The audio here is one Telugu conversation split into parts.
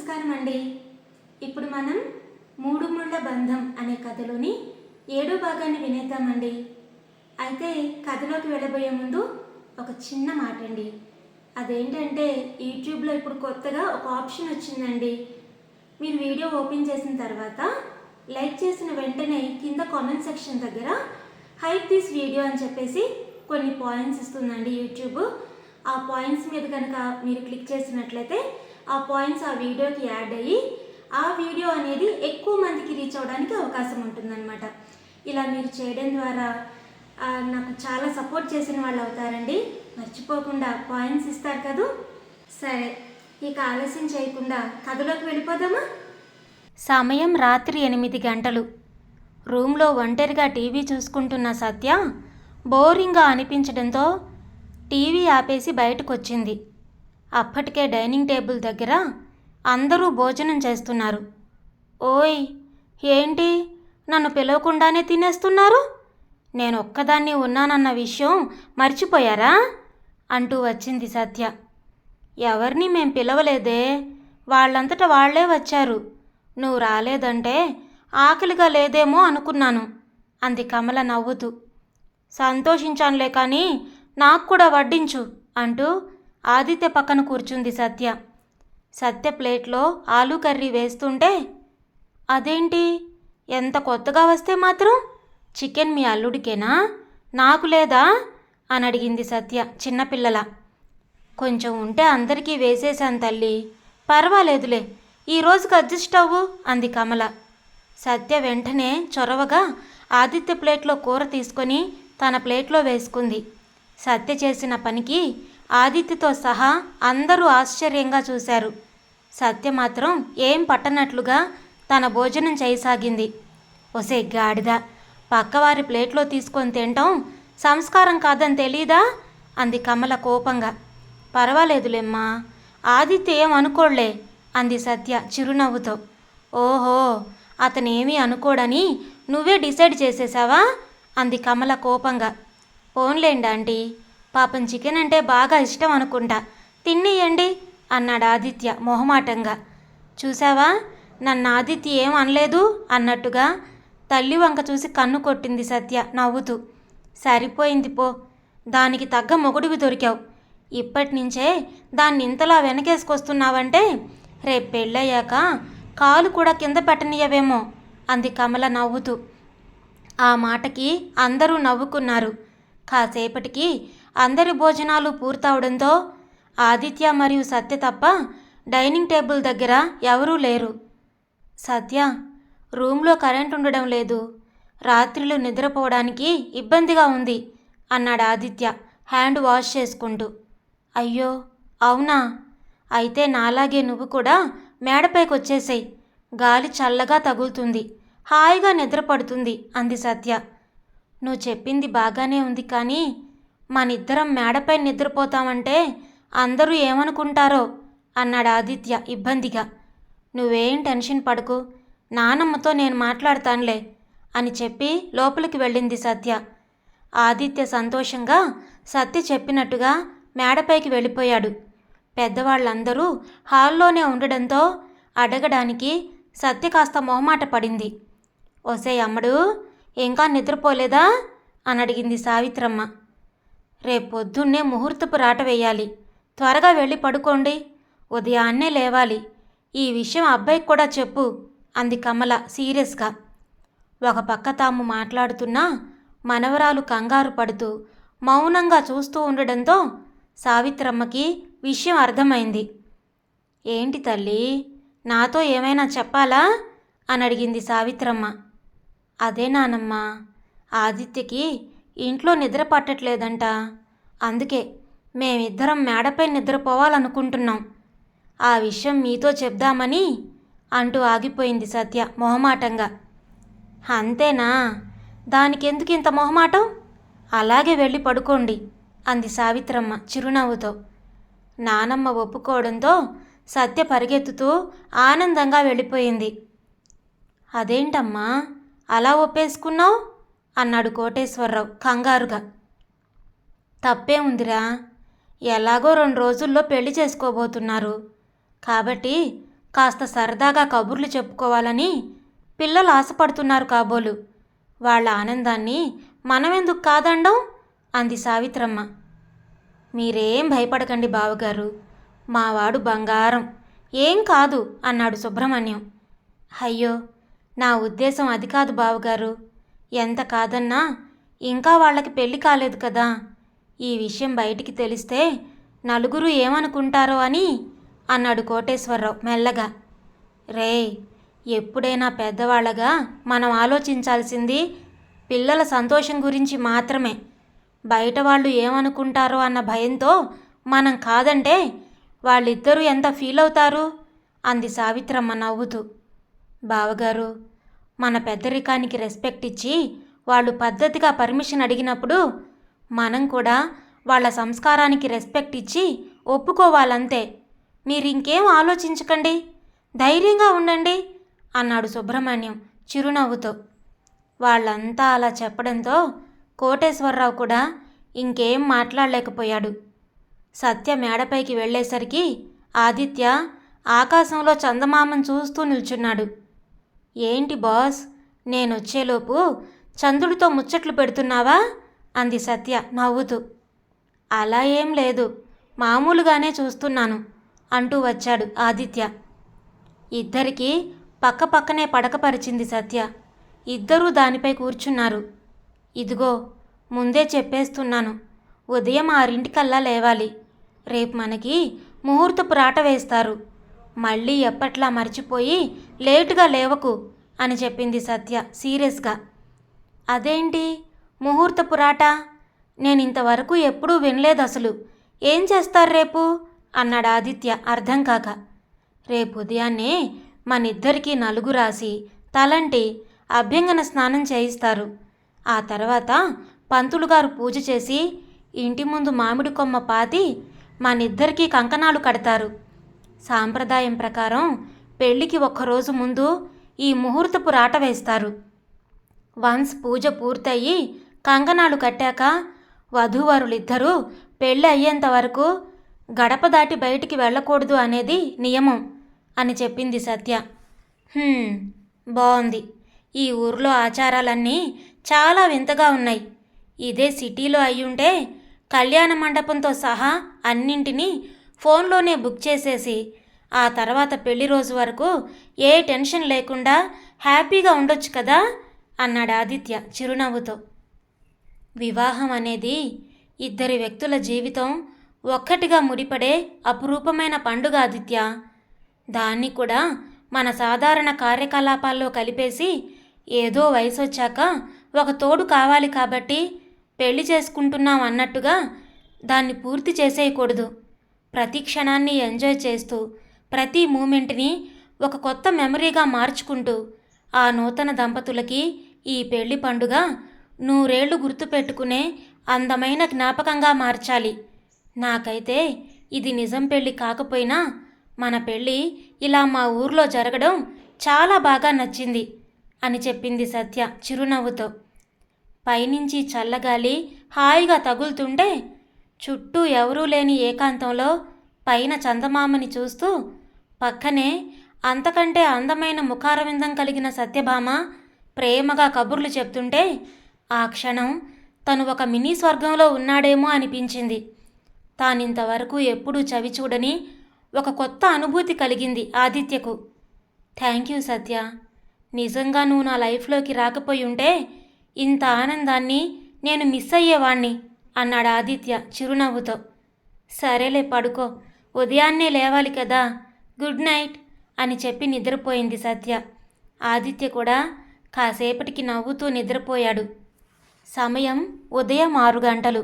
నమస్కారం అండి. ఇప్పుడు మనం మూడు ముళ్ళ బంధం అనే కథలోని ఏడో భాగాన్ని వినేద్దామండి. అయితే కథలోకి వెళ్ళబోయే ముందు ఒక చిన్న మాట అండి అదేంటంటే యూట్యూబ్లో ఇప్పుడు కొత్తగా ఒక ఆప్షన్ వచ్చిందండి. మీరు వీడియో ఓపెన్ చేసిన తర్వాత లైక్ చేసిన వెంటనే కింద కామెంట్ సెక్షన్ దగ్గర హైప్ దిస్ వీడియో అని చెప్పేసి కొన్ని పాయింట్స్ ఇస్తుందండి యూట్యూబ్. ఆ పాయింట్స్ మీద కనుక మీరు క్లిక్ చేసినట్లయితే ఆ పాయింట్స్ ఆ వీడియోకి యాడ్ అయ్యి ఆ వీడియో అనేది ఎక్కువ మందికి రీచ్ అవ్వడానికి అవకాశం ఉంటుందన్నమాట. ఇలా మీరు చేయడం ద్వారా నాకు చాలా సపోర్ట్ చేసిన వాళ్ళు అవుతారండి. మర్చిపోకుండా పాయింట్స్ ఇస్తారు కదూ? సరే ఇక ఆలస్యం చేయకుండా కథలోకి వెళ్ళిపోదామా? సమయం రాత్రి ఎనిమిది గంటలు. రూమ్లో ఒంటరిగా టీవీ చూసుకుంటున్న సత్య బోరింగ్గా అనిపించడంతో టీవీ ఆపేసి బయటకొచ్చింది. అప్పటికే డైనింగ్ టేబుల్ దగ్గర అందరూ భోజనం చేస్తున్నారు. ఓయ్ ఏంటి? నన్ను పిలవకుండానే తినేస్తున్నారు? నేను ఒక్కదాన్ని ఉన్నానన్న విషయం మర్చిపోయారా? అంటూ వచ్చింది సత్య. ఎవరిని మేం పిలవలేదే? వాళ్ళంతట వాళ్ళే వచ్చారు. నువ్వు రాలేదంటే ఆకలిగా లేదేమో అనుకున్నాను. అంది కమల నవ్వుతూ. సంతోషించానులే కానీ నాకు కూడా వడ్డించు అంటూ ఆదిత్య పక్కన కూర్చుంది సత్య. సత్య ప్లేట్లో ఆలూ కర్రీ వేస్తుంటే అదేంటి? ఎంత కొత్తగా వస్తే మాత్రం చికెన్ మీ అల్లుడికేనా? నాకు లేదా? అని అడిగింది సత్య చిన్నపిల్లల కొంచెం ఉంటే అందరికీ వేసేశాను తల్లి. పర్వాలేదులే. ఈ రోజుకి అడ్జస్ట్ అవ్వు అంది కమల. సత్య వెంటనే చొరవగా ఆదిత్య ప్లేట్లో కూర తీసుకొని తన ప్లేట్లో వేసుకుంది. సత్య చేసిన పనికి ఆదిత్యతో సహా అందరూ ఆశ్చర్యంగా చూశారు. సత్య మాత్రం ఏం పట్టనట్లుగా తన భోజనం చేయసాగింది. ఒసే గాడిద పక్కవారి ప్లేట్లో తీసుకొని తినటం సంస్కారం కాదని తెలీదా? అంది కమల కోపంగా. పర్వాలేదులేమ్మా ఆదిత్య ఏం అనుకోళ్ళే అంది సత్య చిరునవ్వుతో. ఓహో అతనేమీ అనుకోడని నువ్వే డిసైడ్ చేసేసావా? అంది కమల కోపంగా. పోన్లేండి ఆంటీ పాపం చికెన్ అంటే బాగా ఇష్టం అనుకుంటా. తిన్నియండి అన్నాడు ఆదిత్య మొహమాటంగా. చూసావా నన్ను ఆదిత్య ఏం అనలేదు అన్నట్టుగా తల్లి వంక చూసి కన్ను కొట్టింది సత్య నవ్వుతూ. సరిపోయింది పో దానికి తగ్గ మొగుడివి దొరికావు. ఇప్పటి నుంచే దాన్ని ఇంతలా వెనకేసుకొస్తున్నావంటే రేపు పెళ్ళయ్యాక కాలు కూడా కింద పెట్టనీయవేమో అంది కమల నవ్వుతూ. ఆ మాటకి అందరూ నవ్వుకున్నారు. కాసేపటికి అందరి భోజనాలు పూర్తవడంతో ఆదిత్య మరియు సత్య తప్ప డైనింగ్ టేబుల్ దగ్గర ఎవరూ లేరు. సత్య రూమ్లో కరెంట్ ఉండడం లేదు. రాత్రిళ్ళు నిద్రపోవడానికి ఇబ్బందిగా ఉంది అన్నాడు ఆదిత్య హ్యాండ్ వాష్ చేసుకుంటూ. అయ్యో అవునా? అయితే నాలాగే నువ్వు కూడా మేడపైకి వచ్చేసాయి గాలి చల్లగా తగులుతుంది. హాయిగా నిద్రపడుతుంది అంది సత్య. నువ్వు చెప్పింది బాగానే ఉంది కానీ మనిద్దరం మేడపై నిద్రపోతామంటే అందరూ ఏమనుకుంటారో అన్నాడు ఆదిత్య ఇబ్బందిగా. నువ్వేం టెన్షన్ పడకు. నానమ్మతో నేను మాట్లాడతానులే అని చెప్పి లోపలికి వెళ్ళింది సత్య. ఆదిత్య సంతోషంగా సత్య చెప్పినట్టుగా మేడపైకి వెళ్ళిపోయాడు. పెద్దవాళ్ళందరూ హాల్లోనే ఉండడంతో అడగడానికి సత్య కాస్త మొహమాట పడింది. ఒసే అమ్మడు ఇంకా నిద్రపోలేదా? అని అడిగింది సావిత్రమ్మ. రేపొద్దున్నే ముహూర్తపు రాట వేయాలి. త్వరగా వెళ్ళి పడుకోండి. ఉదయాన్నే లేవాలి. ఈ విషయం అబ్బాయికి కూడా చెప్పు అంది కమల సీరియస్గా. ఒక పక్క తాము మాట్లాడుతున్నా మనవరాలు కంగారు పడుతూ మౌనంగా చూస్తూ ఉండడంతో సావిత్రమ్మకి విషయం అర్థమైంది. ఏంటి తల్లి నాతో ఏమైనా చెప్పాలా? అని అడిగింది సావిత్రమ్మ. అదే నానమ్మ ఆదిత్యకి ఇంట్లో నిద్ర పట్టట్లేదంట. అందుకే మేమిద్దరం మేడపై నిద్రపోవాలనుకుంటున్నాం. ఆ విషయం మీతో చెప్దామని అంటూ ఆగిపోయింది సత్య మొహమాటంగా. అంతేనా? దానికెందుకు ఇంత మొహమాటం? అలాగే వెళ్ళి పడుకోండి అంది సావిత్రమ్మ చిరునవ్వుతో. నానమ్మ ఒప్పుకోవడంతో సత్య పరిగెత్తుతూ ఆనందంగా వెళ్ళిపోయింది. అదేంటమ్మా? అలా ఒప్పేసుకున్నావు? అన్నాడు కోటేశ్వరరావు కంగారుగా. తప్పే ఉందిరా. ఎలాగో రెండు రోజుల్లో పెళ్ళి చేసుకోబోతున్నారు. కాబట్టి కాస్త సరదాగా కబుర్లు చెప్పుకోవాలని పిల్లలు ఆశపడుతున్నారు కాబోలు. వాళ్ళ ఆనందాన్ని మనమెందుకు కాదండం? అంది సావిత్రమ్మ. మీరేం భయపడకండి బావగారు. మావాడు బంగారం. ఏం కాదు అన్నాడు సుబ్రహ్మణ్యం. అయ్యో నా ఉద్దేశం అది కాదు బావగారు. ఎంత కాదన్నా ఇంకా వాళ్ళకి పెళ్ళి కాలేదు కదా. ఈ విషయం బయటికి తెలిస్తే నలుగురు ఏమనుకుంటారో అని అన్నాడు కోటేశ్వరరావు మెల్లగా. రే ఎప్పుడైనా పెద్దవాళ్ళగా మనం ఆలోచించాల్సింది పిల్లల సంతోషం గురించి మాత్రమే. బయట వాళ్ళు ఏమనుకుంటారో అన్న భయంతో మనం కాదంటే వాళ్ళిద్దరూ ఎంత ఫీల్ అవుతారు? అంది సావిత్రమ్మ నవ్వుతూ. బావగారు మన పెద్దరికానికి రెస్పెక్ట్ ఇచ్చి వాళ్ళు పద్ధతిగా పర్మిషన్ అడిగినప్పుడు మనం కూడా వాళ్ళ సంస్కారానికి రెస్పెక్ట్ ఇచ్చి ఒప్పుకోవాలంతే. మీరు ఇంకేం ఆలోచించకండి. ధైర్యంగా ఉండండి అన్నాడు సుబ్రహ్మణ్యం చిరునవ్వుతో. వాళ్ళంతా అలా చెప్పడంతో కోటేశ్వరరావు కూడా ఇంకేం మాట్లాడలేకపోయాడు. సత్య మేడపైకి వెళ్ళేసరికి ఆదిత్య ఆకాశంలో చందమామను చూస్తూ నిల్చున్నాడు. ఏంటి బాస్ నేనొచ్చేలోపు చంద్రుడితో ముచ్చట్లు పెడుతున్నావా? అంది సత్య. నవ్వుతూ. అలా ఏం లేదు. మామూలుగానే చూస్తున్నాను అంటూ వచ్చాడు ఆదిత్య. ఇద్దరికీ పక్క పక్కనే పడకపరిచింది సత్య. ఇద్దరూ దానిపై కూర్చున్నారు. ఇదిగో ముందే చెప్పేస్తున్నాను. ఉదయం ఆరింటికల్లా లేవాలి. రేపు మనకి ముహూర్తపు రాట వేస్తారు. మళ్ళీ ఎప్పట్లా మర్చిపోయి లేటుగా లేవకు అని చెప్పింది సత్య సీరియస్గా. అదేంటి? ముహూర్త పురాట నేను ఇంతవరకు ఎప్పుడూ వినలేదు అసలు ఏం చేస్తారు రేపు? అన్నాడు ఆదిత్య అర్థం కాక. రేపు ఉదయాన్నే మనిద్దరికీ నలుగు రాసి తలంటి అభ్యంగన స్నానం చేయిస్తారు. ఆ తర్వాత పంతులు గారు పూజ చేసి ఇంటి ముందు మామిడి కొమ్మ పాతి మనిద్దరికీ కంకణాలు కడతారు. సాంప్రదాయం ప్రకారం పెళ్ళికి ఒక్కరోజు ముందు ఈ ముహూర్తపు రాట వేస్తారు. వన్స్ పూజ పూర్తయి కంకణాలు కట్టాక వధూవరులిద్దరూ పెళ్ళి అయ్యేంత వరకు గడప దాటి బయటికి వెళ్ళకూడదు అనేది నియమం అని చెప్పింది సత్య. బాగుంది ఈ ఊర్లో ఆచారాలన్నీ చాలా వింతగా ఉన్నాయి. ఇదే సిటీలో అయ్యుంటే కళ్యాణ మండపంతో సహా అన్నింటినీ ఫోన్లోనే బుక్ చేసేసి ఆ తర్వాత పెళ్ళి రోజు వరకు ఏ టెన్షన్ లేకుండా హ్యాపీగా ఉండొచ్చు కదా? అన్నాడు ఆదిత్య చిరునవ్వుతో. వివాహం అనేది ఇద్దరి వ్యక్తుల జీవితం ఒక్కటిగా ముడిపడే అపురూపమైన పండుగ ఆదిత్య. దాన్ని కూడా మన సాధారణ కార్యకలాపాల్లో కలిపేసి ఏదో వయసు వచ్చాక ఒక తోడు కావాలి కాబట్టి పెళ్ళి చేసుకుంటున్నాం అన్నట్టుగా దాన్ని పూర్తి చేసేయకూడదు. ప్రతి క్షణాన్ని ఎంజాయ్ చేస్తూ ప్రతి మూమెంట్ని ఒక కొత్త మెమరీగా మార్చుకుంటూ ఆ నూతన దంపతులకి ఈ పెళ్ళి పండుగ నూరేళ్ళు గుర్తుపెట్టుకునే అందమైన జ్ఞాపకంగా మార్చాలి. నాకైతే ఇది నిజం పెళ్ళి కాకపోయినా మన పెళ్ళి ఇలా మా ఊర్లో జరగడం చాలా బాగా నచ్చింది అని చెప్పింది సత్య చిరునవ్వుతో. పైనుంచి చల్లగాలి హాయిగా తగులుతుంటే చుట్టూ ఎవరూ లేని ఏకాంతంలో పైన చందమామని చూస్తూ పక్కనే అంతకంటే అందమైన ముఖారవిందం కలిగిన సత్యభామ ప్రేమగా కబుర్లు చెప్తుంటే ఆ క్షణం తను ఒక మినీ స్వర్గంలో ఉన్నాడేమో అనిపించింది. తానింతవరకు ఎప్పుడూ చవి చూడని ఒక కొత్త అనుభూతి కలిగింది ఆదిత్యకు. Thank you Satya. నిజంగా నువ్వు నా లైఫ్లోకి రాకపోయి ఉంటే ఇంత ఆనందాన్ని నేను మిస్ అయ్యేవాణ్ణి అన్నాడు ఆదిత్య చిరునవ్వుతో. సరేలే పడుకో ఉదయాన్నే లేవాలి కదా గుడ్ నైట్ అని చెప్పి నిద్రపోయింది సత్య. ఆదిత్య కూడా కాసేపటికి నవ్వుతూ నిద్రపోయాడు. సమయం ఉదయం ఆరు గంటలు.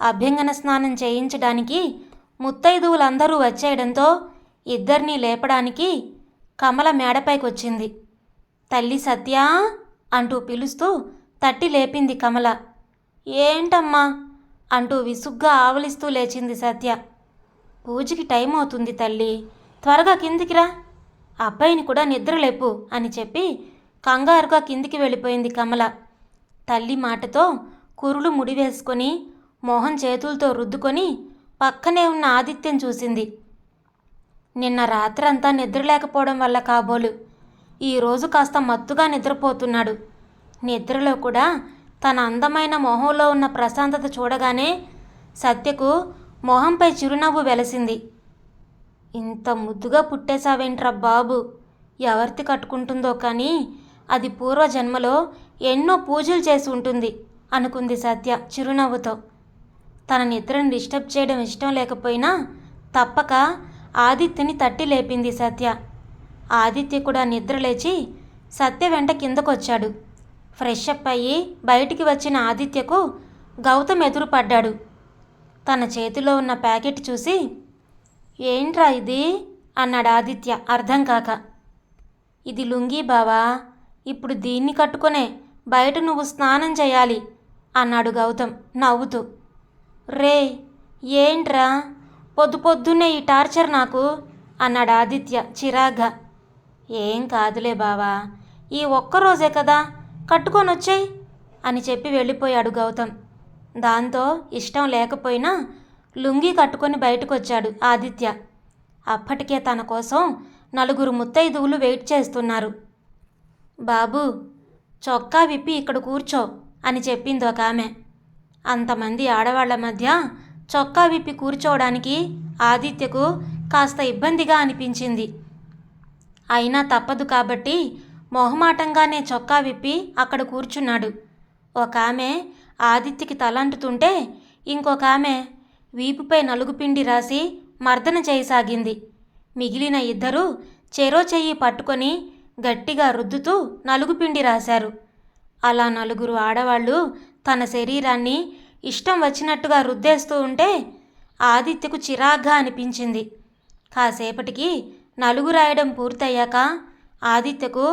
అభ్యంగన స్నానం చేయించడానికి ముత్తైదువులందరూ వచ్చేయడంతో ఇద్దరినీ లేపడానికి కమల మేడపైకి వచ్చింది తల్లి సత్యా అంటూ పిలుస్తూ తట్టి లేపింది కమల. ఏంటమ్మా? అంటూ విసుగ్గా ఆవలిస్తూ లేచింది సత్య. పూజకి టైం అవుతుంది తల్లి. త్వరగా కిందికి రా అబ్బాయిని కూడా నిద్రలేపు అని చెప్పి కంగారుగా కిందికి వెళ్ళిపోయింది కమల. తల్లి మాటతో కురులు ముడివేసుకొని మోహన్ చేతులతో రుద్దుకొని పక్కనే ఉన్న ఆదిత్యం చూసింది. నిన్న రాత్రంతా నిద్ర లేకపోవడం వల్ల కాబోలు. ఈరోజు కాస్త మత్తుగా నిద్రపోతున్నాడు. నిద్రలో కూడా తన అందమైన మొహంలో ఉన్న ప్రశాంతత చూడగానే సత్యకు మొహంపై చిరునవ్వు వెలసింది. ఇంత ముద్దుగా పుట్టేశావేంట్రా బాబు? ఎవరిది కట్టుకుంటుందో కానీ అది పూర్వజన్మలో ఎన్నో పూజలు చేసి ఉంటుంది అనుకుంది సత్య చిరునవ్వుతో. తన నిద్రను డిస్టర్బ్ చేయడం ఇష్టం లేకపోయినా తప్పక ఆదిత్యని తట్టి లేపింది సత్య. ఆదిత్య కూడా నిద్ర లేచి సత్య వెంట కిందకొచ్చాడు. ఫ్రెష్ అప్ అయ్యి బయటికి వచ్చిన ఆదిత్యకు గౌతమ్ ఎదురుపడ్డాడు. తన చేతిలో ఉన్న ప్యాకెట్ చూసి ఏంట్రా ఇది? అన్నాడు ఆదిత్య అర్థం కాక. ఇది లుంగీ బావా ఇప్పుడు దీన్ని కట్టుకునే బయట నువ్వు స్నానం చేయాలి అన్నాడు గౌతమ్ నవ్వుతూ. రే ఏంట్రా? పొద్దు పొద్దున్నే ఈ టార్చర్ నాకు అన్నాడు ఆదిత్య చిరాగ్గా. ఏం కాదులే బావా ఈ ఒక్కరోజే కదా కట్టుకొని వచ్చేయ్ అని చెప్పి వెళ్ళిపోయాడు గౌతమ్. దాంతో ఇష్టం లేకపోయినా లుంగీ కట్టుకొని బయటకొచ్చాడు ఆదిత్య. అప్పటికే తన కోసం నలుగురు ముత్తైదువులు వెయిట్ చేస్తున్నారు. బాబు చొక్కా విప్పి ఇక్కడ కూర్చో అని చెప్పింది ఒక ఆమె. అంతమంది ఆడవాళ్ళ మధ్య చొక్కా విప్పి కూర్చోవడానికి ఆదిత్యకు కాస్త ఇబ్బందిగా అనిపించింది. అయినా తప్పదు కాబట్టి మొహమాటంగానే చొక్కా విప్పి అక్కడ కూర్చున్నాడు. ఒక ఆమె ఆదిత్యకి తలంటుతుంటే ఇంకొక ఆమె వీపుపై నలుగుపిండి రాసి మర్దన చేయసాగింది. మిగిలిన ఇద్దరు చెరో చెయ్యి పట్టుకొని గట్టిగా రుద్దుతూ నలుగుపిండి రాశారు. అలా నలుగురు ఆడవాళ్ళు తన శరీరాన్ని ఇష్టం వచ్చినట్టుగా రుద్దేస్తూ ఉంటే ఆదిత్యకు చిరాగ్గా అనిపించింది. కాసేపటికి నలుగు రాయడం పూర్తయ్యాక ఆదిత్యకు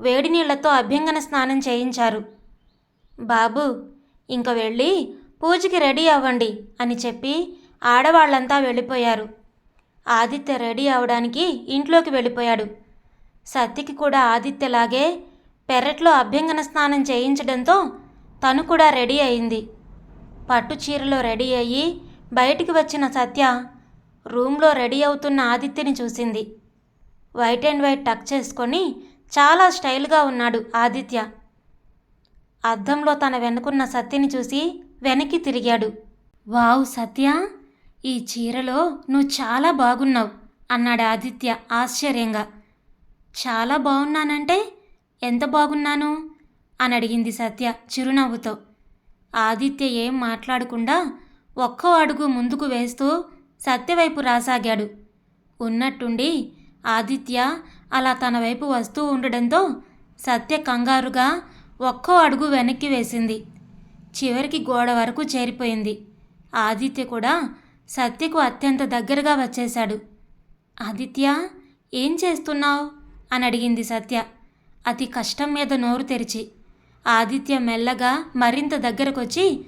వేడి నీళ్ళతో అభ్యంగన స్నానం చేయించారు. బాబు ఇంక వెళ్ళి పూజకి రెడీ అవ్వండి అని చెప్పి ఆడవాళ్ళంతా వెళ్ళిపోయారు. ఆదిత్య రెడీ అవడానికి ఇంట్లోకి వెళ్ళిపోయాడు. సత్యకి కూడా ఆదిత్యలాగే పెరట్లో అభ్యంగన స్నానం చేయించడంతో తను కూడా రెడీ అయింది. పట్టు చీరలో రెడీ అయ్యి బయటికి వచ్చిన సత్య రూమ్లో రెడీ అవుతున్న ఆదిత్యని చూసింది. వైట్ అండ్ వైట్ టక్ చేసుకొని చాలా స్టైల్గా ఉన్నాడు ఆదిత్య. అద్దంలో తన వెనుకున్న సత్యని చూసి వెనక్కి తిరిగాడు. వావ్ సత్య ఈ చీరలో నువ్వు చాలా బాగున్నావు అన్నాడు ఆదిత్య ఆశ్చర్యంగా. చాలా బాగున్నానంటే ఎంత బాగున్నాను? అని అడిగింది సత్య చిరునవ్వుతో. ఆదిత్య ఏం మాట్లాడకుండా ఒక్కో అడుగు ముందుకు వేస్తూ సత్యవైపు రాసాగాడు. ఉన్నట్టుండి ఆదిత్య అలా తన వైపు వస్తూ ఉండడంతో సత్య కంగారుగా ఒక్కో అడుగు వెనక్కి వేసింది. చివరికి గోడ వరకు చేరిపోయింది. ఆదిత్య కూడా సత్యకు అత్యంత దగ్గరగా వచ్చేశాడు. ఆదిత్య ఏం చేస్తున్నావు? అని అడిగింది సత్య. అతి కష్టం మీద నోరు తెరిచి. ఆదిత్య మెల్లగా మరింత దగ్గరకొచ్చి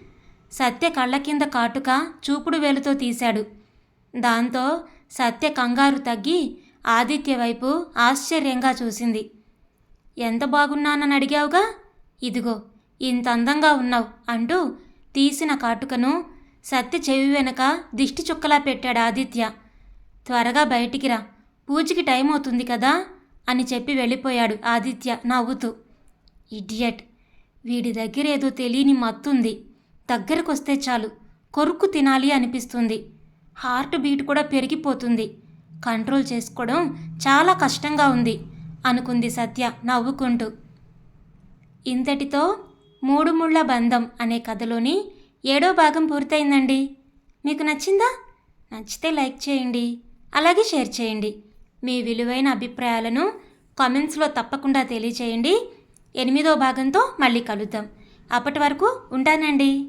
సత్య కళ్ళ కింద కాటుక చూపుడు వేలుతో తీశాడు. దాంతో సత్య కంగారు తగ్గి ఆదిత్య వైపు ఆశ్చర్యంగా చూసింది. ఎంత బాగున్నానని అడిగావుగా? ఇదిగో ఇంత అందంగా ఉన్నావు అంటూ తీసిన కాటుకను సత్య చెవి వెనక దిష్టి చుక్కలా పెట్టాడు ఆదిత్య. త్వరగా బయటికి రా. పూజకి టైం అవుతుంది కదా? అని చెప్పి వెళ్ళిపోయాడు ఆదిత్య. నవ్వుతూ ఇడియట్ వీడి దగ్గర ఏదో తెలియని మత్తుంది. దగ్గరకొస్తే చాలు. కొరుక్కు తినాలి అనిపిస్తుంది. హార్ట్ బీట్ కూడా పెరిగిపోతుంది. కంట్రోల్ చేసుకోవడం చాలా కష్టంగా ఉంది అనుకుంది సత్య నవ్వుకుంటూ. ఇంతటితో మూడు ముళ్ళ బంధం అనే కథలోని ఏడో భాగం పూర్తయిందండి. మీకు నచ్చిందా? నచ్చితే లైక్ చేయండి. అలాగే షేర్ చేయండి. మీ విలువైన అభిప్రాయాలను కామెంట్స్లో తప్పకుండా తెలియచేయండి. ఎనిమిదో భాగంతో మళ్ళీ కలుద్దాం. అప్పటి వరకు ఉంటానండి.